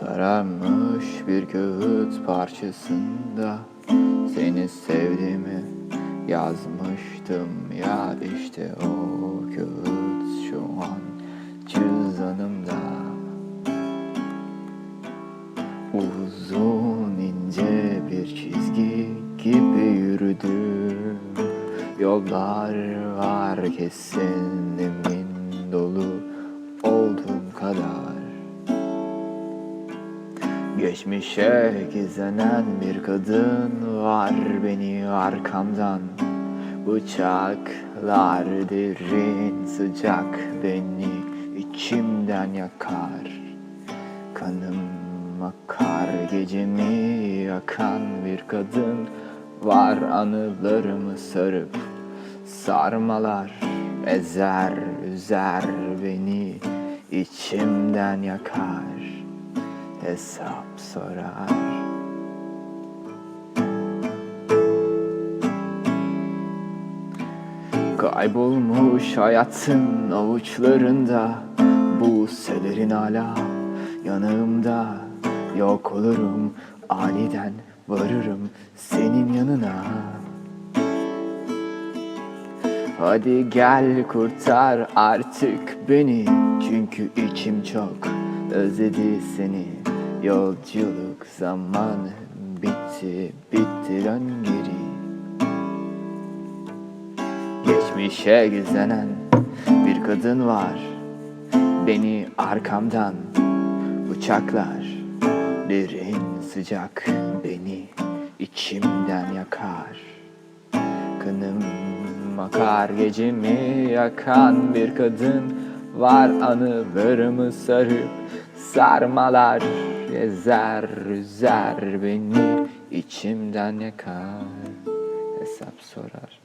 Sararmış bir kağıt parçasında. Seni sevdiğimi yazmıştım ya işte o kağıt şu an cüzdanımda. Uzun ince bir çizgi gibi yürüdüm. Yollar var kesin emin dolu olduğum kadar Geçmişe gizlenen bir kadın var beni arkamdan. Bıçaklar derin sıcak beni içimden yakar. Kanım akar gecemi yakan bir kadın Var. Anılarımı sarıp sarmalar Ezer üzer beni içimden yakar Hesap sorar. Kaybolmuş hayatın avuçlarında Bu selerin hala yanığımda Yok olurum aniden varırım senin yanına. Hadi gel kurtar artık beni Çünkü içim çok özledi seni. Yolculuk zamanı bitti bitti dön geri. Geçmişe gizlenen bir kadın var. Beni arkamdan bıçaklar Derin sıcak beni içimden yakar. Kanım akar gecemi yakan bir kadın Var. Anılarımı sarıp sarmalar Ezer üzer beni içimden yakar. Hesap sorar